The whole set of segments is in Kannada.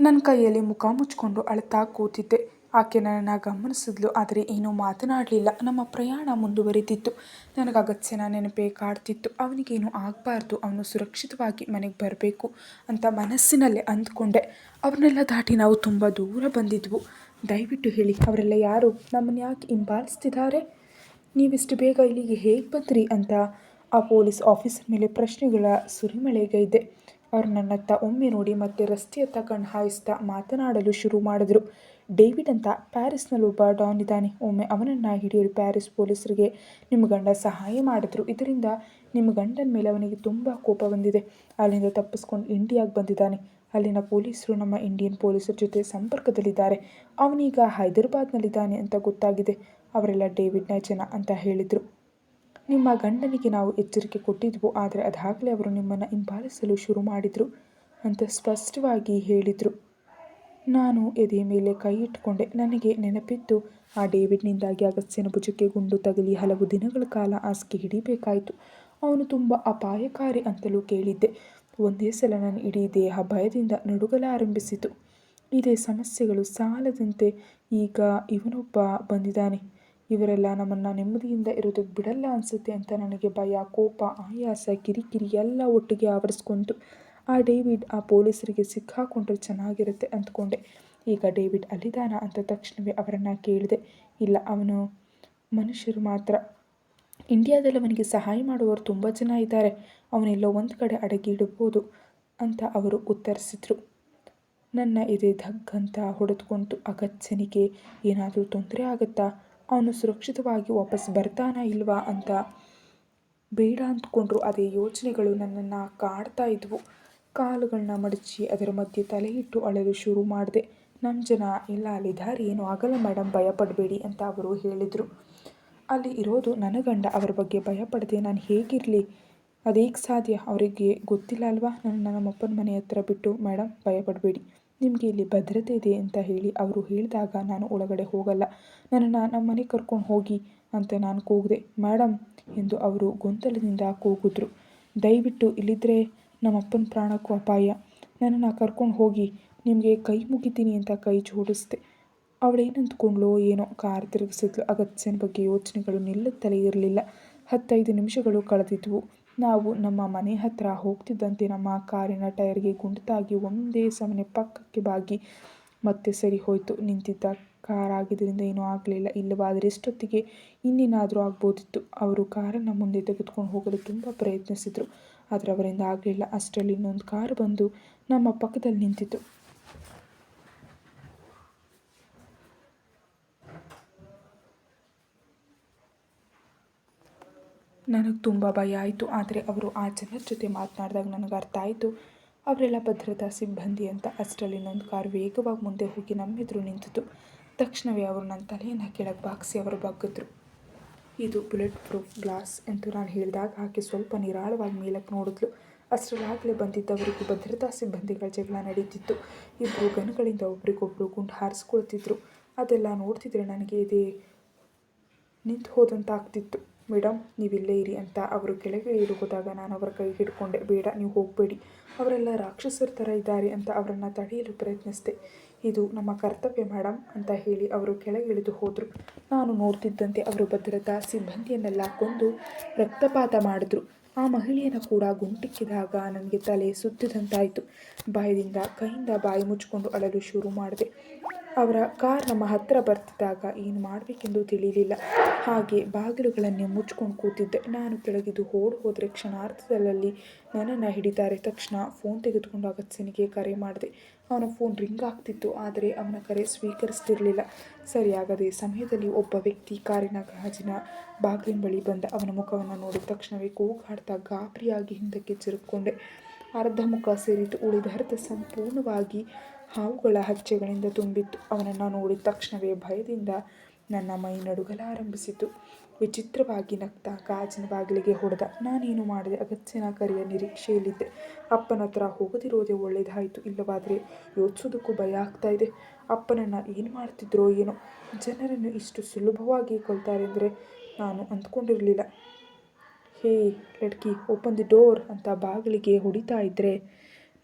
ನನ್ನ ಕೈಯಲ್ಲಿ ಮುಖ ಮುಚ್ಚಿಕೊಂಡು ಅಳ್ತಾ ಕೂತಿದ್ದೆ. ಆಕೆ ನನ್ನನ್ನು ಗಮನಿಸಿದ್ಲು, ಆದರೆ ಏನೂ ಮಾತನಾಡಲಿಲ್ಲ. ನಮ್ಮ ಪ್ರಯಾಣ ಮುಂದುವರಿದಿತ್ತು. ನನಗೆ ಅಗತ್ಯನ ನೆನಪೇ ಕಾಡ್ತಿತ್ತು ಅವನಿಗೇನು ಆಗಬಾರ್ದು. ಅವನು ಸುರಕ್ಷಿತವಾಗಿ ಮನೆಗೆ ಬರಬೇಕು ಅಂತ ಮನಸ್ಸಿನಲ್ಲೇ ಅಂದ್ಕೊಂಡೆ. ಅವ್ರನ್ನೆಲ್ಲ ದಾಟಿ ನಾವು ತುಂಬ ದೂರ ಬಂದಿದ್ವು. ದಯವಿಟ್ಟು ಹೇಳಿ, ಅವರೆಲ್ಲ ಯಾರು? ನಮ್ಮನ್ನು ಯಾಕೆ ಹಿಂಬಾಲಿಸ್ತಿದ್ದಾರೆ? ನೀವಿಷ್ಟು ಬೇಗ ಇಲ್ಲಿಗೆ ಹೇಗೆ ಬಂದ್ರಿ ಅಂತ ಆ ಪೊಲೀಸ್ ಆಫೀಸರ್ ಮೇಲೆ ಪ್ರಶ್ನೆಗಳ ಸುರಿಮಳೆಗೈದೆ. ಅವರು ನನ್ನತ್ತ ಒಮ್ಮೆ ನೋಡಿ ಮತ್ತೆ ರಸ್ತೆಯತ್ತ ಕಣ್ಣು ಹಾಯಿಸ್ತಾ ಮಾತನಾಡಲು ಶುರು ಮಾಡಿದ್ರು. ಡೇವಿಡ್ ಅಂತ ಪ್ಯಾರಿಸ್ನಲ್ಲಿ ಒಬ್ಬ ಡಾನ್ ಇದ್ದಾನೆ. ಒಮ್ಮೆ ಅವನನ್ನು ಹಿಡಿಯಲು ಪ್ಯಾರಿಸ್ ಪೊಲೀಸರಿಗೆ ನಿಮ್ಮ ಗಂಡ ಸಹಾಯ ಮಾಡಿದ್ರು. ಇದರಿಂದ ನಿಮ್ಮ ಗಂಡನ ಮೇಲೆ ಅವನಿಗೆ ತುಂಬ ಕೋಪ ಬಂದಿದೆ. ಅಲ್ಲಿಂದ ತಪ್ಪಿಸ್ಕೊಂಡು ಇಂಡಿಯಾಗೆ ಬಂದಿದ್ದಾನೆ. ಅಲ್ಲಿನ ಪೊಲೀಸರು ನಮ್ಮ ಇಂಡಿಯನ್ ಪೊಲೀಸರ ಜೊತೆ ಸಂಪರ್ಕದಲ್ಲಿದ್ದಾರೆ. ಅವನೀಗ ಹೈದರಾಬಾದ್ನಲ್ಲಿದ್ದಾನೆ ಅಂತ ಗೊತ್ತಾಗಿದೆ. ಅವರೆಲ್ಲ ಡೇವಿಡ್ನ ಜನ ಅಂತ ಹೇಳಿದರು. ನಿಮ್ಮ ಗಂಡನಿಗೆ ನಾವು ಎಚ್ಚರಿಕೆ ಕೊಟ್ಟಿದ್ವು, ಆದರೆ ಅದಾಗಲೇ ಅವರು ನಿಮ್ಮನ್ನು ಹಿಂಬಾಲಿಸಲು ಶುರು ಮಾಡಿದರು ಅಂತ ಸ್ಪಷ್ಟವಾಗಿ ಹೇಳಿದರು. ನಾನು ಎದೆ ಮೇಲೆ ಕೈ ಇಟ್ಕೊಂಡೆ ನನಗೆ ನೆನಪಿತ್ತು, ಆ ಡೇವಿಡ್ನಿಂದಾಗಿ ಅಗಸ್ತ್ಯನ ಭುಜಕ್ಕೆ ಗುಂಡು ತಗಲಿ ಹಲವು ದಿನಗಳ ಕಾಲ ಹಾಸಿಗೆ ಹಿಡಿಬೇಕಾಯಿತು. ಅವನು ತುಂಬ ಅಪಾಯಕಾರಿ ಅಂತಲೂ ಕೇಳಿದ್ದೆ. ಒಂದೇ ಸಲ ನನ್ನ ಇಡೀ ದೇಹ ಭಯದಿಂದ ನಡುಗಲಾರಂಭಿಸಿತು. ಇದೇ ಸಮಸ್ಯೆಗಳು ಸಾಲದಂತೆ ಈಗ ಇವನೊಬ್ಬ ಬಂದಿದ್ದಾನೆ. ಇವರೆಲ್ಲ ನಮ್ಮನ್ನು ನೆಮ್ಮದಿಯಿಂದ ಇರೋದಕ್ಕೆ ಬಿಡಲ್ಲ ಅನಿಸುತ್ತೆ ಅಂತ ನನಗೆ ಭಯ, ಕೋಪ, ಆಯಾಸ, ಕಿರಿಕಿರಿ ಎಲ್ಲ ಒಟ್ಟಿಗೆ ಆವರಿಸ್ಕೊಂತು. ಆ ಡೇವಿಡ್ ಆ ಪೊಲೀಸರಿಗೆ ಸಿಕ್ಕಾಕೊಂಡ್ರೆ ಚೆನ್ನಾಗಿರುತ್ತೆ ಅಂದ್ಕೊಂಡೆ. ಈಗ ಡೇವಿಡ್ ಅಲ್ಲಿದ್ದಾನ ಅಂತ ತಕ್ಷಣವೇ ಅವರನ್ನು ಕೇಳಿದೆ. ಇಲ್ಲ, ಅವನು ಮನುಷ್ಯರು ಮಾತ್ರ. ಇಂಡಿಯಾದಲ್ಲಿ ಅವನಿಗೆ ಸಹಾಯ ಮಾಡುವವರು ತುಂಬ ಜನ ಇದ್ದಾರೆ. ಅವನೆಲ್ಲೋ ಒಂದು ಕಡೆ ಅಡಗಿ ಇಡಬಹುದು ಅಂತ ಅವರು ಉತ್ತರಿಸಿದರು. ನನ್ನ ಎದೆ ಧಗ್ಗಂತ ಹೊಡೆದುಕೊಂತು. ಅಗತ್ಯನಿಗೆ ಏನಾದರೂ ತೊಂದರೆ ಆಗುತ್ತಾ? ಅವನು ಸುರಕ್ಷಿತವಾಗಿ ವಾಪಸ್ ಬರ್ತಾನಾ ಇಲ್ವಾ ಅಂತ ಬೇಡ ಅಂದ್ಕೊಂಡ್ರು. ಅದೇ ಯೋಚನೆಗಳು ನನ್ನನ್ನು ಕಾಡ್ತಾ ಇದ್ವು. ಕಾಲುಗಳನ್ನ ಮಡಚಿ ಅದರ ಮಧ್ಯೆ ತಲೆ ಇಟ್ಟು ಅಳಲು ಶುರು ಮಾಡಿದೆ. ನಮ್ಮ ಜನ ಎಲ್ಲ ದಾರಿ ಏನೂ? ಆಗಲ್ಲ ಮೇಡಮ್ ಭಯಪಡಬೇಡಿ ಅಂತ ಅವರು ಹೇಳಿದರು. ಅಲ್ಲಿ ಇರೋದು ನನ್ನ ಗಂಡ. ಅವರ ಬಗ್ಗೆ ಭಯಪಡದೆ ನಾನು ಹೇಗಿರಲಿ? ಅದೇಗೆ ಸಾಧ್ಯ? ಅವರಿಗೆ ಗೊತ್ತಿಲ್ಲ ಅಲ್ವಾ? ನನ್ನ ನಮ್ಮಪ್ಪನ ಮನೆ ಹತ್ರ ಬಿಟ್ಟು ಮೇಡಮ್ ಭಯಪಡಬೇಡಿ ನಿಮಗೆ ಇಲ್ಲಿ ಭದ್ರತೆ ಇದೆ ಅಂತ ಹೇಳಿ ಅವರು ಹೇಳಿದಾಗ ನಾನು ಒಳಗಡೆ ಹೋಗಲ್ಲ. ನನ್ನನ್ನು ನಮ್ಮ ಮನೆಗೆ ಕರ್ಕೊಂಡು ಹೋಗಿ ಅಂತ ನಾನು ಕೂಗಿದೆ. ಮೇಡಮ್ ಎಂದು ಅವರು ಗೊಂದಲದಿಂದ ಕೂಗಿದ್ರು. ದಯವಿಟ್ಟು ಇಲ್ಲಿದ್ದರೆ ನಮ್ಮಪ್ಪನ ಪ್ರಾಣಕ್ಕೂ ಅಪಾಯ. ನನ್ನನ್ನು ಕರ್ಕೊಂಡು ಹೋಗಿ ನಿಮಗೆ ಕೈ ಮುಗಿತೀನಿ ಅಂತ ಕೈ ಜೋಡಿಸ್ದೆ. ಅವಳೇನಂದ್ಕೊಂಡ್ಲೋ ಏನೋ ಕಾರ್ ತಿರುಗಿಸಿದ್ಲು. ಅಗತ್ಯನ ಬಗ್ಗೆ ಯೋಚನೆಗಳು ನಿಲ್ಲುತ್ತಲೇ ಇರಲಿಲ್ಲ. ಹತ್ತೈದು ನಿಮಿಷಗಳು ಕಳೆದಿದ್ವು. ನಾವು ನಮ್ಮ ಮನೆ ಹತ್ತಿರ ಹೋಗ್ತಿದ್ದಂತೆ ನಮ್ಮ ಕಾರಿನ ಟೈರ್ಗೆ ಗುಂಡ್ತಾಗಿ ಒಂದೇ ಸಮನೆ ಪಕ್ಕಕ್ಕೆ ಬಾಗಿ ಮತ್ತೆ ಸರಿ ಹೋಯಿತು. ನಿಂತಿದ್ದ ಕಾರ್ ಆಗಿದ್ದರಿಂದ ಏನೂ ಆಗಲಿಲ್ಲ. ಇಲ್ಲವಾದರೆ ಎಷ್ಟೊತ್ತಿಗೆ ಇನ್ನೇನಾದರೂ ಆಗ್ಬೋದಿತ್ತು. ಅವರು ಕಾರನ್ನು ಮುಂದೆ ತೆಗೆದುಕೊಂಡು ಹೋಗಲು ತುಂಬ ಪ್ರಯತ್ನಿಸಿದರು. ಆದರೆ ಅವರಿಂದ ಆಗಲಿಲ್ಲ. ಅಷ್ಟರಲ್ಲಿ ಇನ್ನೊಂದು ಕಾರ್ ಬಂದು ನಮ್ಮ ಪಕ್ಕದಲ್ಲಿ ನಿಂತಿತ್ತು. ನನಗೆ ತುಂಬ ಭಯ ಆಯಿತು. ಆದರೆ ಅವರು ಆ ಜನರ ಜೊತೆ ಮಾತನಾಡಿದಾಗ ನನಗೆ ಅರ್ಥ ಆಯಿತು. ಅವರೆಲ್ಲ ಭದ್ರತಾ ಸಿಬ್ಬಂದಿ ಅಂತ ಅಷ್ಟರಲ್ಲಿ ನನ್ನ ಕಾರ್ ವೇಗವಾಗಿ ಮುಂದೆ ಹೋಗಿ ನಮ್ಮೆದುರು ನಿಂತಿತು. ತಕ್ಷಣವೇ ಅವರು ನನ್ನ ತಲೆಯನ್ನು ಕೆಳಗೆ ಬಾಕ್ಸಿ ಅವರು ಬಗ್ಗಿದ್ರು. ಇದು ಬುಲೆಟ್ ಪ್ರೂಫ್ ಗ್ಲಾಸ್ ಎಂದು ನಾನು ಹೇಳಿದಾಗ ಆಕೆ ಸ್ವಲ್ಪ ನಿರಾಳವಾಗಿ ಮೇಲಕ್ಕೆ ನೋಡಿದ್ಲು. ಅಷ್ಟರಲ್ಲಾಗಲೇ ಬಂದಿದ್ದವರಿಗೂ ಭದ್ರತಾ ಸಿಬ್ಬಂದಿಗಳ ಜಗಳ ನಡೀತಿತ್ತು. ಇಬ್ಬರು ಗನ್ಗಳಿಂದ ಒಬ್ರಿಗೊಬ್ರು ಗುಂಡು ಹಾರಿಸ್ಕೊಳ್ತಿದ್ರು. ಅದೆಲ್ಲ ನೋಡ್ತಿದ್ರೆ ನನಗೆ ಇದೇ ನಿಂತು ಹೋದಂತಾಗ್ತಿತ್ತು ಮೇಡಮ್ ನೀವಿಲ್ಲೇ ಇರಿ ಅಂತ ಅವರು ಕೆಳಗೆ ಹೋದಾಗ ನಾನು ಅವರ ಕೈ ಹಿಡ್ಕೊಂಡೆ. ಬೇಡ, ನೀವು ಹೋಗಬೇಡಿ. ಅವರೆಲ್ಲ ರಾಕ್ಷಸರ ಥರ ಇದ್ದಾರೆ ಅಂತ ಅವರನ್ನು ತಡೆಯಲು ಪ್ರಯತ್ನಿಸಿದೆ. ಇದು ನಮ್ಮ ಕರ್ತವ್ಯ ಮೇಡಮ್ ಅಂತ ಹೇಳಿ ಅವರು ಕೆಳಗೆ ಇಳಿದು ಹೋದರು. ನಾನು ನೋಡ್ತಿದ್ದಂತೆ ಅವರು ಭದ್ರತಾ ಸಿಬ್ಬಂದಿಯನ್ನೆಲ್ಲ ಕೊಂದು ರಕ್ತಪಾತ ಮಾಡಿದ್ರು. ಆ ಮಹಿಳೆಯನ್ನು ಕೂಡ ಗುಂಟಿಕ್ಕಿದಾಗ ನನಗೆ ತಲೆ ಸುತ್ತಿದಂತಾಯಿತು. ಬಾಯದಿಂದ ಕೈಯಿಂದ ಬಾಯಿ ಮುಚ್ಚಿಕೊಂಡು ಅಳಲು ಶುರು ಮಾಡಿದೆ. ಅವರ ಕಾರ್ ನಮ್ಮ ಹತ್ತಿರ ಬರ್ತಿದ್ದಾಗ ಏನು ಮಾಡಬೇಕೆಂದು ತಿಳಿಯಲಿಲ್ಲ ಹಾಗೆ ಬಾಗಿಲುಗಳನ್ನೇ ಮುಚ್ಕೊಂಡು ಕೂತಿದ್ದೆ. ನಾನು ಕೆಳಗಿದ್ದು ಓಡಿ ಹೋದರೆ ಕ್ಷಣಾರ್ಧದಲ್ಲಿ ನನ್ನನ್ನು ಹಿಡಿತಾರೆ. ತಕ್ಷಣ ಫೋನ್ ತೆಗೆದುಕೊಂಡು ಅಗತ್ಯನಿಗೆ ಕರೆ ಮಾಡಿದೆ. ಅವನ ಫೋನ್ ರಿಂಗ್ ಆಗ್ತಿತ್ತು, ಆದರೆ ಅವನ ಕರೆ ಸ್ವೀಕರಿಸ್ತಿರಲಿಲ್ಲ. ಸರಿಯಾಗದೆ ಸಮಯದಲ್ಲಿ ಒಬ್ಬ ವ್ಯಕ್ತಿ ಕಾರಿನ ಗಾಜಿನ ಬಾಗಿಲಿನ ಬಳಿ ಬಂದ ಅವನ ಮುಖವನ್ನು ನೋಡಿದ ತಕ್ಷಣವೇ ಕೂಗಾಡ್ತಾ ಗಾಬರಿಯಾಗಿ ಹಿಂದಕ್ಕೆ ಚಿರುಕೊಂಡೆ. ಅರ್ಧ ಮುಖ ಸೇರಿತು ಉಳಿದ ಅರ್ಧ ಸಂಪೂರ್ಣವಾಗಿ ಹಾವುಗಳ ಹಚ್ಚೆಗಳಿಂದ ತುಂಬಿತ್ತು. ಅವನನ್ನು ನೋಡಿದ ತಕ್ಷಣವೇ ಭಯದಿಂದ ನನ್ನ ಮೈ ನಡುಗಲಾರಂಭಿಸಿತು. ವಿಚಿತ್ರವಾಗಿ ನಗ್ತಾ ಗಾಜಿನ ಬಾಗಿಲಿಗೆ ಹೊಡೆದ. ನಾನೇನು ಮಾಡಿದೆ? ಅಗತ್ಯನ ಕರೆಯ ನಿರೀಕ್ಷೆಯಲ್ಲಿದ್ದೆ. ಅಪ್ಪನ ಹತ್ರ ಹೋಗದಿರೋದೇ ಒಳ್ಳೆಯದಾಯಿತು ಇಲ್ಲವಾದರೆ ಯೋಚಿಸೋದಕ್ಕೂ ಭಯ ಆಗ್ತಾ ಇದೆ. ಅಪ್ಪನನ್ನು ಏನು ಮಾಡ್ತಿದ್ರೋ ಏನೋ. ಜನರನ್ನು ಇಷ್ಟು ಸುಲಭವಾಗಿ ಕೊಳ್ತಾರೆ ಅಂದರೆ ನಾನು ಅಂದ್ಕೊಂಡಿರಲಿಲ್ಲ. ಹೇ, ಲಡ್ಕಿ, ಓಪನ್ ದಿ ಡೋರ್ ಅಂತ ಬಾಗಿಲಿಗೆ ಹೊಡಿತಾ ಇದ್ದರೆ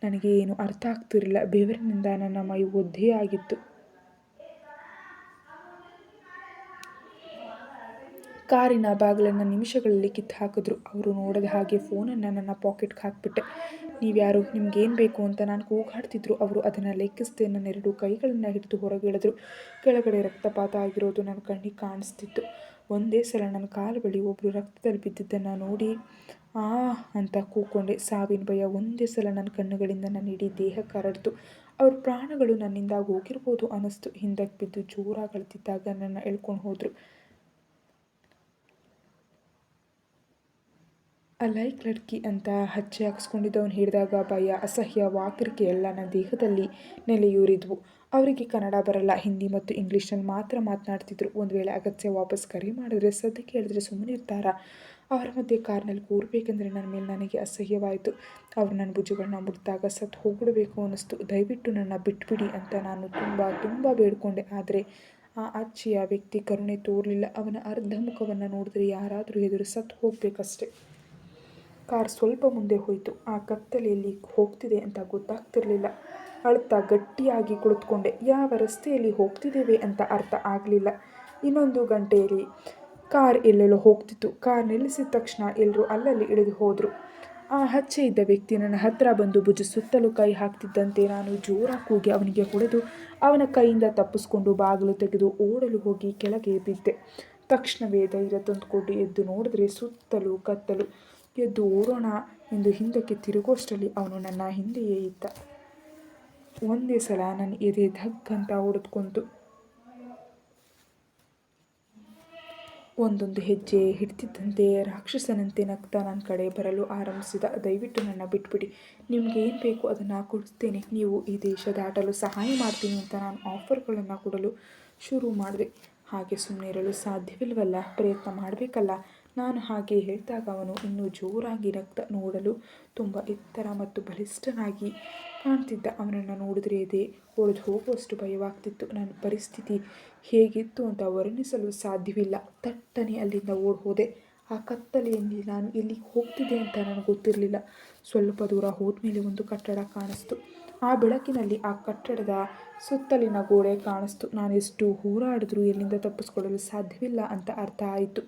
ನನಗೆ ಏನು ಅರ್ಥ ಆಗ್ತಿರಲಿಲ್ಲ. ಬೆವರಿನಿಂದ ನನ್ನ ಮೈ ಒದ್ದೇ ಕಾರಿನ ಬಾಗಿಲನ್ನು ನಿಮಿಷಗಳಲ್ಲಿ ಕಿತ್ತು ಹಾಕಿದ್ರು ಅವರು ನೋಡದ ಹಾಗೆ ಫೋನನ್ನು ನನ್ನ ಪಾಕೆಟ್ಗೆ ಹಾಕಿಬಿಟ್ಟೆ. ನೀವ್ಯಾರು ನಿಮ್ಗೇನು ಬೇಕು? ಅಂತ ನಾನು ಕೂಗಾಡ್ತಿದ್ರು. ಅವರು ಅದನ್ನು ಲೆಕ್ಕಿಸದೆ ನನ್ನ ಎರಡು ಕೈಗಳನ್ನು ಹಿಡಿದು ಹೊರಗಿಳಿದ್ರು ಕೆಳಗಡೆ ರಕ್ತಪಾತ ಆಗಿರೋದು ನನ್ನ ಕಣ್ಣಿಗೆ ಕಾಣಿಸ್ತಿತ್ತು. ಒಂದೇ ಸಲ ನನ್ನ ಕಾಲು ಬಳಿ ಒಬ್ಬರು ರಕ್ತದಲ್ಲಿ ಬಿದ್ದಿದ್ದನ್ನು ನೋಡಿ, ಆ, ಅಂತ ಕೂಕೊಂಡೆ ಸಾವಿನ ಭಯ ಒಂದೇ ಸಲ ನನ್ನ ಕಣ್ಣುಗಳಿಂದ ನನ್ನ ಇಡೀ ದೇಹ ಕರಡ್ತು. ಅವ್ರ ಪ್ರಾಣಗಳು ನನ್ನಿಂದ ಹೋಗಿರ್ಬೋದು ಅನ್ನಿಸ್ತು. ಹಿಂದಕ್ಕೆ ಬಿದ್ದು ಜೋರಾಗಿ ಅಳ್ತಿದ್ದಾಗ ನನ್ನ ಎಳ್ಕೊಂಡು ಹೋದರು. ಲೈಕ್ ಲಡ್ಕಿ ಅಂತ ಹಚ್ಚೆ ಹಾಕ್ಸ್ಕೊಂಡಿದ್ದವನು ಹಿಡಿದಾಗ ಭಯ, ಅಸಹ್ಯ, ವಾಕರಿಕೆ ಎಲ್ಲ ನನ್ನ ದೇಹದಲ್ಲಿ ನೆಲೆಯೂರಿದ್ವು. ಅವರಿಗೆ ಕನ್ನಡ ಬರಲ್ಲ, ಹಿಂದಿ ಮತ್ತು ಇಂಗ್ಲೀಷಲ್ಲಿ ಮಾತ್ರ ಮಾತನಾಡ್ತಿದ್ರು. ಒಂದು ವೇಳೆ ಅಗತ್ಯ ವಾಪಸ್ ಕರೆ ಮಾಡಿದ್ರೆ ಸದ್ಯಕ್ಕೆ ಹೇಳಿದ್ರೆ ಸುಮ್ಮನೆ ಇರ್ತಾರಾ? ಅವರ ಮಧ್ಯೆ ಕಾರ್ನಲ್ಲಿ ಕೂರಬೇಕೆಂದರೆ ನನ್ನ ಮೇಲೆ ನನಗೆ ಅಸಹ್ಯವಾಯಿತು. ಅವರು ನನ್ನ ಭುಜಗಳನ್ನ ಮುಟ್ಟಿದಾಗ ಸತ್ತು ಹೋಗ್ಬಿಡಬೇಕು ಅನ್ನಿಸ್ತು. ದಯವಿಟ್ಟು ನನ್ನ ಬಿಟ್ಬಿಡಿ ಅಂತ ನಾನು ತುಂಬ ತುಂಬ ಬೇಡಿಕೊಂಡೆ. ಆದರೆ ಆ ಅಜ್ಜಿಯ ವ್ಯಕ್ತಿ ಕರುಣೆ ತೋರಲಿಲ್ಲ. ಅವನ ಅರ್ಧ ಮುಖವನ್ನು ನೋಡಿದ್ರೆ ಯಾರಾದರೂ ಎದುರು ಸತ್ತು ಹೋಗಬೇಕಷ್ಟೆ. ಕಾರ್ ಸ್ವಲ್ಪ ಮುಂದೆ ಹೋಯಿತು. ಆ ಕತ್ತಲೆಯಲ್ಲಿ ಹೋಗ್ತಿದೆ ಅಂತ ಗೊತ್ತಾಗ್ತಿರಲಿಲ್ಲ. ಅಳ್ತಾ ಗಟ್ಟಿಯಾಗಿ ಕುಳಿತುಕೊಂಡೆ. ಯಾವ ರಸ್ತೆಯಲ್ಲಿ ಹೋಗ್ತಿದ್ದೇವೆ ಅಂತ ಅರ್ಥ ಆಗಲಿಲ್ಲ. ಇನ್ನೊಂದು ಗಂಟೆಯಲ್ಲಿ ಕಾರ್ ಎಲ್ಲೆಲ್ಲೋ ಹೋಗ್ತಿತ್ತು. ಕಾರ್ ನಿಲ್ಲಿಸಿದ ತಕ್ಷಣ ಎಲ್ಲರೂ ಅಲ್ಲಲ್ಲಿ ಇಳಿದು ಹೋದರು. ಆ ಹಚ್ಚೆ ಇದ್ದ ವ್ಯಕ್ತಿ ನನ್ನ ಹತ್ತಿರ ಬಂದು ಭುಜ ಸುತ್ತಲೂ ಕೈ ಹಾಕ್ತಿದ್ದಂತೆ ನಾನು ಜೋರಾಗಿ ಕೂಗಿ ಅವನಿಗೆ ಹೊಡೆದು ಅವನ ಕೈಯಿಂದ ತಪ್ಪಿಸ್ಕೊಂಡು ಬಾಗಿಲು ತೆಗೆದು ಓಡಲು ಹೋಗಿ ಕೆಳಗೆ ಬಿದ್ದೆ. ತಕ್ಷಣವೇ ಧೈರ್ಯ ತಂದುಕೊಂಡು ಎದ್ದು ನೋಡಿದ್ರೆ ಸುತ್ತಲೂ ಕತ್ತಲು. ಎದ್ದು ಓಡೋಣ ಎಂದು ಹಿಂದಕ್ಕೆ ತಿರುಗೋಷ್ಟರಲ್ಲಿ ಅವನು ನನ್ನ ಹಿಂದೆಯೇ ಇದ್ದ. ಒಂದೇ ಸಲ ನನ್ನ ಎದೆ ಧಗ್ಗಂತ ಹೊಡೆದುಕೊಂತು ಒಂದೊಂದು ಹೆಜ್ಜೆ ಹಿಡ್ತಿದ್ದಂತೆ ರಾಕ್ಷಸನಂತೆ ನಗ್ತಾ ನನ್ನ ಕಡೆ ಬರಲು ಆರಂಭಿಸಿದ. ದಯವಿಟ್ಟು ನನ್ನ ಬಿಟ್ಬಿಡಿ. ನಿಮ್ಗೆ ಏನು ಬೇಕು ಅದನ್ನು ಕೊಡಿಸ್ತೇನೆ ನೀವು ಈ ದೇಶ ದಾಟಲು ಸಹಾಯ ಮಾಡ್ತೀನಿ ಅಂತ ನಾನು ಆಫರ್ಗಳನ್ನು ಕೊಡಲು ಶುರು ಮಾಡಿದೆ. ಹಾಗೆ ಸುಮ್ಮನೆ ಇರಲು ಸಾಧ್ಯವಿಲ್ವಲ್ಲ? ಪ್ರಯತ್ನ ಮಾಡಬೇಕಲ್ಲ? ನಾನು ಹಾಗೆ ಹೇಳಿದಾಗ ಅವನು ಇನ್ನೂ ಜೋರಾಗಿ ರಕ್ತ ನೋಡಲು ತುಂಬ ಎತ್ತರ ಮತ್ತು ಬಲಿಷ್ಠನಾಗಿ ಕಾಣ್ತಿದ್ದ. ಅವನನ್ನು ನೋಡಿದ್ರೆ, ಇದೇ ಒಡೆದು ಹೋಗುವಷ್ಟು ಭಯವಾಗ್ತಿತ್ತು. ನನ್ನ ಪರಿಸ್ಥಿತಿ ಹೇಗಿತ್ತು ಅಂತ ವರ್ಣಿಸಲು ಸಾಧ್ಯವಿಲ್ಲ. ತಟ್ಟನೆ ಅಲ್ಲಿಂದ ಓಡಿ ಹೋದೆ ಆ ಕತ್ತಲೆಯಲ್ಲಿ ನಾನು ಎಲ್ಲಿಗೆ ಹೋಗ್ತಿದ್ದೆ ಅಂತ ನನಗೆ ಗೊತ್ತಿರಲಿಲ್ಲ. ಸ್ವಲ್ಪ ದೂರ ಹೋದ್ಮೇಲೆ ಒಂದು ಕಟ್ಟಡ ಕಾಣಿಸ್ತು. ಆ ಬೆಳಕಿನಲ್ಲಿ ಆ ಕಟ್ಟಡದ ಸುತ್ತಲಿನ ಗೋಡೆ ಕಾಣಿಸ್ತು. ನಾನು ಎಷ್ಟು ಹೋರಾಡಿದ್ರೂ ಎಲ್ಲಿಂದ ತಪ್ಪಿಸ್ಕೊಳ್ಳಲು ಸಾಧ್ಯವಿಲ್ಲ ಅಂತ ಅರ್ಥ ಆಯಿತು.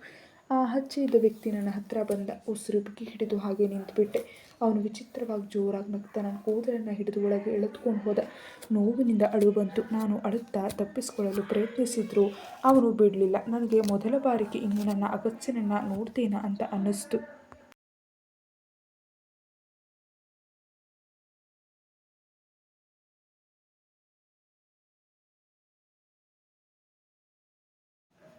ಆ ಹಚ್ಚೆ ಇದ್ದ ವ್ಯಕ್ತಿ ನನ್ನ ಹತ್ತಿರ ಬಂದ ಉಸಿರು ಬಿಕ್ಕಿ ಹಿಡಿದು ಹಾಗೆ ನಿಂತುಬಿಟ್ಟೆ. ಅವನು ವಿಚಿತ್ರವಾಗಿ ಜೋರಾಗಿ ನಗ್ತಾ ನನ್ನ ಕೂದಲನ್ನು ಹಿಡಿದು ಒಳಗೆ ಎಳೆದುಕೊಂಡು ಹೋದ. ನೋವಿನಿಂದ ಅಳು ಬಂತು. ನಾನು ಅಳುತ್ತಾ ತಪ್ಪಿಸಿಕೊಳ್ಳಲು ಪ್ರಯತ್ನಿಸಿದ್ರು ಅವನು ಬಿಡಲಿಲ್ಲ. ನನಗೆ ಮೊದಲ ಬಾರಿಗೆ ಇನ್ನು ನನ್ನ ಅಗತ್ಯನನ್ನು ನೋಡ್ತೇನ ಅಂತ ಅನ್ನಿಸ್ತು.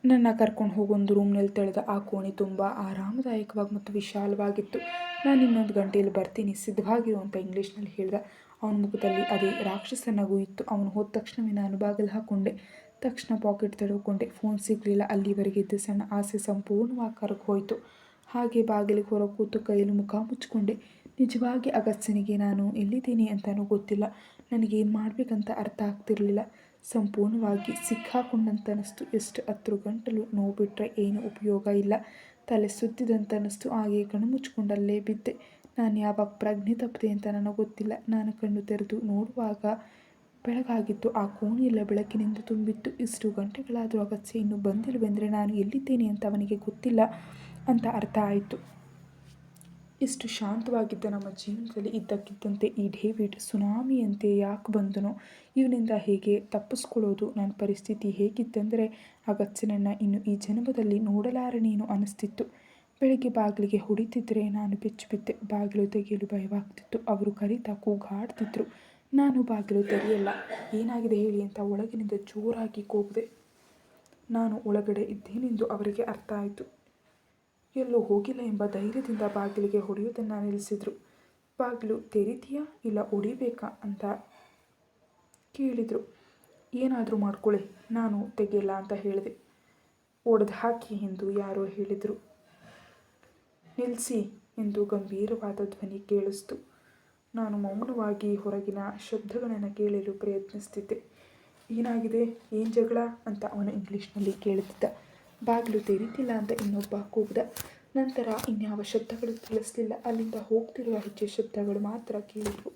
ನನ್ನ ಕರ್ಕೊಂಡು ಹೋಗೊಂದು ರೂಮ್ನಲ್ಲಿ ತೆಳೆದ ಆ ಕೋಣೆ ತುಂಬ ಆರಾಮದಾಯಕವಾಗಿ ಮತ್ತು ವಿಶಾಲವಾಗಿತ್ತು. ನಾನು ಇನ್ನೊಂದು ಗಂಟೆಯಲ್ಲಿ ಬರ್ತೀನಿ. ಸಿದ್ಧವಾಗಿರು ಅಂತ ಇಂಗ್ಲೀಷ್ನಲ್ಲಿ ಹೇಳಿದ. ಅವನ ಮುಖದಲ್ಲಿ ಅದೇ ರಾಕ್ಷಸ ನಗು ಇತ್ತು. ಅವನು ಹೋದ ತಕ್ಷಣವೇ ನಾನು ಬಾಗಿಲು ಹಾಕ್ಕೊಂಡೆ ತಕ್ಷಣ ಪಾಕೆಟ್ ತಡೆದುಕೊಂಡೆ ಫೋನ್ ಸಿಗಲಿಲ್ಲ. ಅಲ್ಲಿವರೆಗೆ ಇದ್ದ ಸಣ್ಣ ಆಸೆ ಸಂಪೂರ್ಣವಾಗಿ ಕರಗಿ ಹೋಯಿತು. ಹಾಗೆ ಬಾಗಿಲಿಗೆ ಹೊರ ಕೂತು ಕೈಯಲ್ಲಿ ಮುಖ ಮುಚ್ಚಿಕೊಂಡೆ. ನಿಜವಾಗಿ ಅಗಸ್ತ್ಯನಿಗೆ ನಾನು ಎಲ್ಲಿದ್ದೀನಿ ಅಂತಲೂ ಗೊತ್ತಿಲ್ಲ. ನನಗೇನು ಮಾಡಬೇಕಂತ ಅರ್ಥ ಆಗ್ತಿರಲಿಲ್ಲ. ಸಂಪೂರ್ಣವಾಗಿ ಸಿಕ್ಕಾಕೊಂಡಂತನಸ್ತು. ಎಷ್ಟು ಹತ್ತು ಗಂಟಲು ನೋವು ಬಿಟ್ಟರೆ ಏನು ಉಪಯೋಗ ಇಲ್ಲ. ತಲೆ ಸುತ್ತಿದಂತ ಅನ್ನಿಸ್ತು ಹಾಗೆ ಕಣ್ಣು ಮುಚ್ಚಿಕೊಂಡಲ್ಲೇ ಬಿದ್ದೆ. ನಾನು ಯಾವಾಗ ಪ್ರಜ್ಞೆ ತಪ್ಪಿದೆ ಅಂತ ನನಗೆ ಗೊತ್ತಿಲ್ಲ. ನಾನು ಕಣ್ಣು ತೆರೆದು ನೋಡುವಾಗ ಬೆಳಗಾಗಿತ್ತು. ಆ ಕೋಣೆಯೆಲ್ಲ ಬೆಳಕಿನಿಂದ ತುಂಬಿತ್ತು. ಇಷ್ಟು ಗಂಟೆಗಳಾದರೂ ಅಗತ್ಯ ಇನ್ನೂ ಬಂದಿಲ್ಲವೆಂದರೆ ನಾನು ಎಲ್ಲಿದ್ದೇನೆ ಅಂತ ಅವನಿಗೆ ಗೊತ್ತಿಲ್ಲ ಅಂತ ಅರ್ಥ ಆಯಿತು. ಇಷ್ಟು ಶಾಂತವಾಗಿದ್ದ ನಮ್ಮ ಜೀವನದಲ್ಲಿ ಇದ್ದಕ್ಕಿದ್ದಂತೆ ಈ ಡೇವಿಡ್ ಸುನಾಮಿಯಂತೆ ಯಾಕೆ ಬಂದನೋ, ಇವನಿಂದ ಹೇಗೆ ತಪ್ಪಿಸ್ಕೊಳ್ಳೋದು, ನನ್ನ ಪರಿಸ್ಥಿತಿ ಹೇಗಿತ್ತೆಂದರೆ ಅಗತ್ಯನನ್ನು ಇನ್ನು ಈ ಜನ್ಮದಲ್ಲಿ ನೋಡಲಾರನೇನು ಅನಿಸ್ತಿತ್ತು. ಬೆಳಗ್ಗೆ ಬಾಗಿಲಿಗೆ ಹೊಡಿತಿದ್ದರೆ ನಾನು ಬೆಚ್ಚು ಬಿದ್ದೆ ಬಾಗಿಲು ತೆಗೆಯಲು ಭಯವಾಗ್ತಿತ್ತು. ಅವರು ಕರೀತಾ ಕೂಗಾಡ್ತಿದ್ರು. ನಾನು ಬಾಗಿಲು ತೆರೆಯಲ್ಲ. ಏನಾಗಿದೆ ಹೇಳಿ ಅಂತ ಒಳಗಿನಿಂದ ಜೋರಾಗಿ ಕೂಗಿದೆ. ನಾನು ಒಳಗಡೆ ಇದ್ದೇನೆಂದು ಅವರಿಗೆ ಅರ್ಥ ಆಯಿತು. ಎಲ್ಲೂ ಹೋಗಿಲ್ಲ ಎಂಬ ಧೈರ್ಯದಿಂದ ಬಾಗಿಲಿಗೆ ಹೊಡೆಯುವುದನ್ನು ನಿಲ್ಲಿಸಿದರು. ಬಾಗಿಲು ತೆರಿತೀಯಾ ಇಲ್ಲ ಹೊಡಿಬೇಕಾ ಅಂತ ಕೇಳಿದರು. ಏನಾದರೂ ಮಾಡ್ಕೊಳ್ಳಿ ನಾನು ತೆಗೆಯಲ್ಲ ಅಂತ ಹೇಳಿದೆ. ಒಡೆದು ಹಾಕಿ ಎಂದು ಯಾರೋ ಹೇಳಿದರು. ನಿಲ್ಲಿಸಿ ಎಂದು ಗಂಭೀರವಾದ ಧ್ವನಿ ಕೇಳಿಸ್ತು. ನಾನು ಮೌನವಾಗಿ ಹೊರಗಿನ ಶಬ್ದಗಳನ್ನು ಕೇಳಲು ಪ್ರಯತ್ನಿಸ್ತಿದ್ದೆ. ಏನಾಗಿದೆ? ಏನು ಜಗಳ? ಅಂತ ಅವನು ಇಂಗ್ಲೀಷ್ನಲ್ಲಿ ಕೇಳುತ್ತಿದ್ದ. ಬಾಗಿಲು ತೆರೀತಿಲ್ಲ ಅಂತ ಇನ್ನೊಬ್ಬ ಕೂಗಿದ. ನಂತರ ಇನ್ಯಾವ ಶಬ್ದಗಳು ಕೇಳಿಸ್ಲಿಲ್ಲ. ಅಲ್ಲಿಂದ ಹೋಗ್ತಿರುವ ಹೆಚ್ಚು ಶಬ್ದಗಳು ಮಾತ್ರ ಕೇಳಿದ್ವು.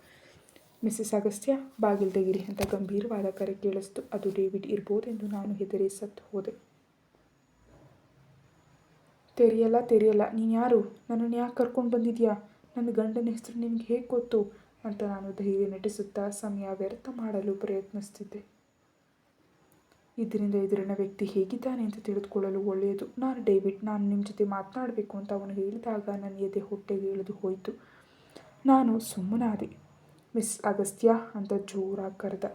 ಮಿಸ್ಸಸ್ ಅಗಸ್ತ್ಯ, ಬಾಗಿಲು ತೆಗಿರಿ ಅಂತ ಗಂಭೀರವಾದ ಕರೆ ಕೇಳಿಸ್ತು. ಅದು ಡೇವಿಡ್ ಇರ್ಬೋದೆಂದು ನಾನು ಹೆದರಿ ಸತ್ತು ಹೋದೆ. ತೆರೆಯಲ್ಲ ತೆರೆಯಲ್ಲ, ನೀನು ಯಾರು? ನನ್ನನ್ನು ಯಾಕೆ ಕರ್ಕೊಂಡು ಬಂದಿದ್ಯಾ? ನನ್ನ ಗಂಡನ ಹೆಸರು ನಿಮ್ಗೆ ಹೇಗೆ ಗೊತ್ತು? ಅಂತ ನಾನು ಧೈರ್ಯ ನಟಿಸುತ್ತಾ ಸಮಯ ವ್ಯರ್ಥ ಮಾಡಲು ಪ್ರಯತ್ನಿಸ್ತಿದ್ದೆ. ಇದರಿಂದ ಎದುರಿನ ವ್ಯಕ್ತಿ ಹೇಗಿದ್ದಾನೆ ಅಂತ ತಿಳಿದುಕೊಳ್ಳಲು ಒಳ್ಳೆಯದು. ನಾನು ಡೇವಿಡ್, ನಾನು ನಿಮ್ಮ ಜೊತೆ ಮಾತನಾಡಬೇಕು ಅಂತ ಅವನು ಹೇಳಿದಾಗ ನನ್ನ ಎದೆ ಹೊಟ್ಟೆಗೆ ಇಳಿದು ಹೋಯಿತು. ನಾನು ಸುಮ್ಮನಾದೆ. ಮಿಸ್ ಅಗಸ್ತ್ಯ ಅಂತ ಜೋರಾಗಿ ಕರೆದ.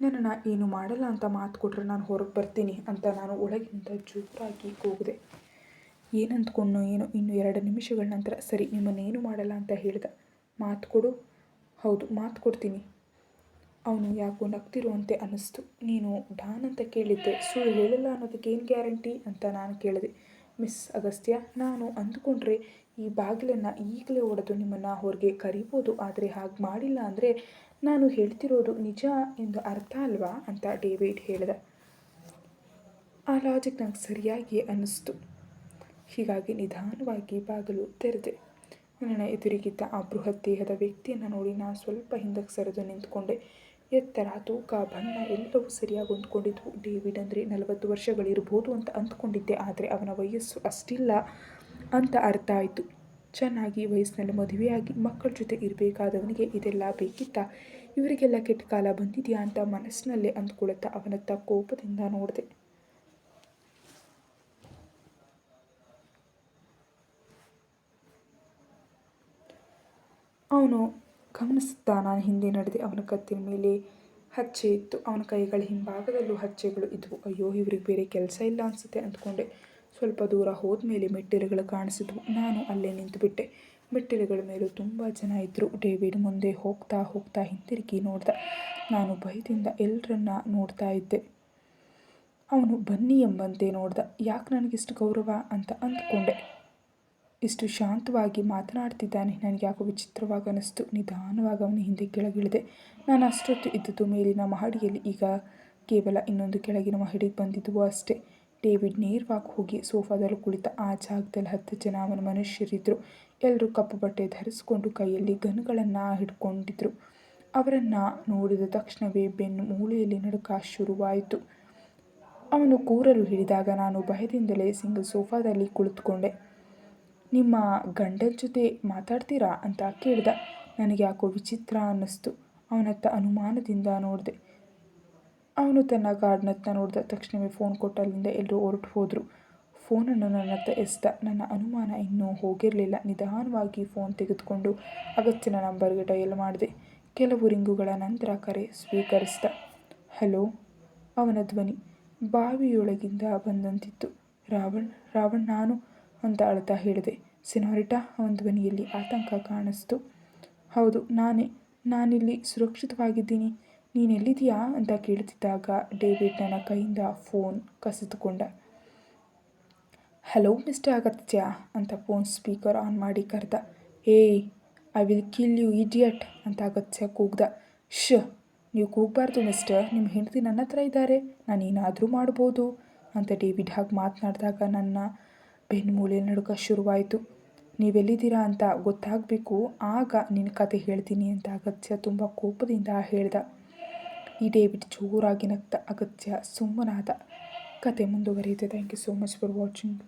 ನನ್ನನ್ನು ಏನು ಮಾಡಲ್ಲ ಅಂತ ಮಾತು ಕೊಟ್ಟರೆ ನಾನು ಹೊರಗೆ ಬರ್ತೀನಿ ಅಂತ ನಾನು ಒಳಗಿಂದ ಜೋರಾಗಿ ಕೂಗಿದೆ. ಏನಂದ್ಕೊಂಡು ಏನು ಇನ್ನು ಎರಡು ನಿಮಿಷಗಳ ನಂತರ ಸರಿ ನಿಮ್ಮನ್ನೇನು ಮಾಡಲ್ಲ ಅಂತ ಹೇಳಿದ. ಮಾತು ಕೊಡು. ಹೌದು, ಮಾತು ಕೊಡ್ತೀನಿ. ಅವನು ಯಾಕೋ ನಗ್ತಿರುವಂತೆ ಅನ್ನಿಸ್ತು. ನೀನು ಡಾನ್ ಅಂತ ಕೇಳಿದ್ದೆ. ಸುಳ್ಳು ಹೇಳಲ್ಲ ಅನ್ನೋದಕ್ಕೆ ಏನು ಗ್ಯಾರಂಟಿ ಅಂತ ನಾನು ಕೇಳಿದೆ. ಮಿಸ್ ಅಗಸ್ತ್ಯ, ನಾನು ಅಂದುಕೊಂಡ್ರೆ ಈ ಬಾಗಿಲನ್ನು ಈಗಲೇ ಒಡೆದು ನಿಮ್ಮನ್ನು ಹೊರಗೆ ಕರಿಬೋದು. ಆದರೆ ಹಾಗೆ ಮಾಡಿಲ್ಲ ಅಂದರೆ ನಾನು ಹೇಳ್ತಿರೋದು ನಿಜ ಎಂದು ಅರ್ಥ ಅಲ್ವಾ ಅಂತ ಡೇವಿಡ್ ಹೇಳಿದ. ಆ ಲಾಜಿಕ್ ನಂಗೆ ಸರಿಯಾಗಿ ಅನ್ನಿಸ್ತು. ಹೀಗಾಗಿ ನಿಧಾನವಾಗಿ ಬಾಗಿಲು ತೆರೆದೆ. ನನ್ನ ಎದುರಿಗಿದ್ದ ಆ ಬೃಹತ್ ದೇಹದ ವ್ಯಕ್ತಿಯನ್ನು ನೋಡಿ ನಾನು ಸ್ವಲ್ಪ ಹಿಂದಕ್ಕೆ ಸರಿದು ನಿಂತ್ಕೊಂಡೆ. ಎತ್ತರ ತೂಕ ಬಣ್ಣ ಎಲ್ಲವೂ ಸರಿಯಾಗಿ ಹೊಂದ್ಕೊಂಡಿದ್ವು ಡೇವಿಡ್ ಅಂದರೆ ನಲವತ್ತು ವರ್ಷಗಳಿರ್ಬೋದು ಅಂತ ಅಂದ್ಕೊಂಡಿದ್ದೆ, ಆದರೆ ಅವನ ವಯಸ್ಸು ಅಷ್ಟಿಲ್ಲ ಅಂತ ಅರ್ಥ ಆಯಿತು. ಚೆನ್ನಾಗಿ ವಯಸ್ಸಿನಲ್ಲಿ ಮದುವೆಯಾಗಿ ಮಕ್ಕಳ ಜೊತೆ ಇರಬೇಕಾದವನಿಗೆ ಇದೆಲ್ಲ ಬೇಕಿತ್ತ? ಇವರಿಗೆಲ್ಲ ಕೆಟ್ಟ ಕಾಲ ಬಂದಿದೆಯಾ ಅಂತ ಮನಸ್ಸಿನಲ್ಲೇ ಅಂದ್ಕೊಳ್ಳುತ್ತಾ ಅವನತ್ತ ಕೋಪದಿಂದ ನೋಡಿದೆ. ಅವನು ಗಮನಿಸುತ್ತಾ ನಾನು ಹಿಂದೆ ನಡೆದೆ ಅವನ ಕತ್ತಿನ ಮೇಲೆ ಹಚ್ಚೆ ಇತ್ತು. ಅವನ ಕೈಗಳ ಹಿಂಭಾಗದಲ್ಲೂ ಹಚ್ಚೆಗಳು ಇದ್ವು. ಅಯ್ಯೋ, ಇವ್ರಿಗೆ ಬೇರೆ ಕೆಲಸ ಇಲ್ಲ ಅನಿಸುತ್ತೆ ಅಂದ್ಕೊಂಡೆ. ಸ್ವಲ್ಪ ದೂರ ಹೋದ ಮೇಲೆ ಮೆಟ್ಟಿಲುಗಳು ಕಾಣಿಸಿದ್ವು. ನಾನು ಅಲ್ಲೇ ನಿಂತುಬಿಟ್ಟೆ. ಮೆಟ್ಟಿಲುಗಳ ಮೇಲೂ ತುಂಬ ಜನ ಇದ್ದರು ಡೇವಿಡ್ ಮುಂದೆ ಹೋಗ್ತಾ ಹೋಗ್ತಾ ಹಿಂತಿರುಗಿ ನೋಡ್ದ. ನಾನು ಭಯದಿಂದ ಎಲ್ಲರನ್ನ ನೋಡ್ತಾ ಇದ್ದೆ. ಅವನು ಬನ್ನಿ ಎಂಬಂತೆ ನೋಡ್ದ. ಯಾಕೆ ನನಗಿಷ್ಟು ಗೌರವ ಅಂತ ಅಂದ್ಕೊಂಡೆ. ಇಷ್ಟು ಶಾಂತವಾಗಿ ಮಾತನಾಡ್ತಿದ್ದಾನೆ. ನನಗೆ ಯಾಕೋ ವಿಚಿತ್ರವಾಗಿ ಅನ್ನಿಸ್ತು. ನಿಧಾನವಾಗಿ ಅವನ ಹಿಂದೆ ಕೆಳಗಿಳಿದೆ. ನಾನು ಅಷ್ಟೊತ್ತು ಇದ್ದದ್ದು ಮೇಲಿನ ಮಹಡಿಯಲ್ಲಿ ಈಗ ಕೇವಲ ಇನ್ನೊಂದು ಕೆಳಗಿನ ಮಹಡಿಗೆ ಬಂದಿದ್ದವು ಅಷ್ಟೇ. ಡೇವಿಡ್ ನೇರವಾಗಿ ಹೋಗಿ ಸೋಫಾದಲ್ಲಿ ಕುಳಿತ. ಆ ಜಾಗದಲ್ಲಿ ಹತ್ತು ಜನ ಅವನ ಮನುಷ್ಯರಿದ್ದರು ಎಲ್ಲರೂ ಕಪ್ಪು ಬಟ್ಟೆ ಧರಿಸಿಕೊಂಡು ಕೈಯಲ್ಲಿ ಗನ್ಗಳನ್ನು ಹಿಡ್ಕೊಂಡಿದ್ರು. ಅವರನ್ನು ನೋಡಿದ ತಕ್ಷಣವೇ ಬೆನ್ನು ಮೂಳೆಯಲ್ಲಿ ನಡುಕ ಶುರುವಾಯಿತು. ಅವನು ಕೂರಲು ಹಿಡಿದಾಗ ನಾನು ಭಯದಿಂದಲೇ ಸಿಂಗಲ್ ಸೋಫಾದಲ್ಲಿ ಕುಳಿತುಕೊಂಡೆ. ನಿಮ್ಮ ಗಂಡನ ಜೊತೆ ಮಾತಾಡ್ತೀರಾ ಅಂತ ಕೇಳಿದ. ನನಗೆ ಯಾಕೋ ವಿಚಿತ್ರ ಅನ್ನಿಸ್ತು. ಅವನತ್ತ ಅನುಮಾನದಿಂದ ನೋಡಿದೆ. ಅವನು ತನ್ನ ಗಾರ್ಡ್ನತ್ತ ನೋಡಿದ ತಕ್ಷಣವೇ ಫೋನ್ ಕೊಟ್ಟು ಅಲ್ಲಿಂದ ಎಲ್ಲರೂ ಹೊರಟು ಹೋದರು. ಫೋನನ್ನು ನನ್ನತ್ತ ಎಸ್ದ. ನನ್ನ ಅನುಮಾನ ಇನ್ನೂ ಹೋಗಿರಲಿಲ್ಲ. ನಿಧಾನವಾಗಿ ಫೋನ್ ತೆಗೆದುಕೊಂಡು ಅಗತ್ಯನ ನಂಬರ್ಗೆ ಡಯಲ್ ಮಾಡಿದೆ. ಕೆಲವು ರಿಂಗುಗಳ ನಂತರ ಕರೆ ಸ್ವೀಕರಿಸಿದ. ಹಲೋ? ಅವನ ಧ್ವನಿ ಬಾವಿಯೊಳಗಿಂದ ಬಂದಂತಿತ್ತು. ರಾವಣ್ ರಾವಣ್, ನಾನು ಅಂತ ಅಳ್ತಾ ಹೇಳಿದೆ. ಸಿನೋರಿಟಾ ಅವನ ಧ್ವನಿಯಲ್ಲಿ ಆತಂಕ ಕಾಣಿಸ್ತು. ಹೌದು, ನಾನೇ, ನಾನಿಲ್ಲಿ ಸುರಕ್ಷಿತವಾಗಿದ್ದೀನಿ. ನೀನೆಲ್ಲಿದೆಯಾ ಅಂತ ಕೇಳ್ತಿದ್ದಾಗ ಡೇವಿಡ್ ನನ್ನ ಕೈಯಿಂದ ಫೋನ್ ಕಸಿದುಕೊಂಡ. ಹಲೋ, ಮಿಸ್ಟರ್ ಅಗತ್ಯ ಅಂತ ಫೋನ್ ಸ್ಪೀಕರ್ ಆನ್ ಮಾಡಿ ಕರೆದ. ಏಯ್, I will kill you, idiot ಅಂತ ಅಗತ್ಯ ಕೂಗ್ದ. ಶ್ ನೀವು ಕೂಗಬಾರ್ದು ಮಿಸ್ಟರ್, ನಿಮ್ಮ ಹೆಂಡತಿ ನನ್ನ ಹತ್ರ ಇದ್ದಾರೆ. ನಾನು ಏನಾದರೂ ಮಾಡ್ಬೋದು ಅಂತ ಡೇವಿಡ್ ಹಾಗೆ ಮಾತನಾಡಿದಾಗ ನನ್ನ ಬೆನ್ಮೂಲೆ ನಡುಕ ಶುರುವಾಯಿತು. ನೀವೆಲ್ಲಿದ್ದೀರಾ ಅಂತ ಗೊತ್ತಾಗಬೇಕು, ಆಗ ನಿನ್ನ ಕತೆ ಹೇಳ್ತೀನಿ ಅಂತ ಅಗತ್ಯ ತುಂಬ ಕೋಪದಿಂದ ಹೇಳ್ದ. ಈ ಡೇವಿಡ್ ಜೋರಾಗಿ ನಗ್ತ. ಅಗತ್ಯ ಸುಮ್ಮನಾದ. ಕತೆ ಮುಂದುವರಿಯುತ್ತೆ. Thank you so much for watching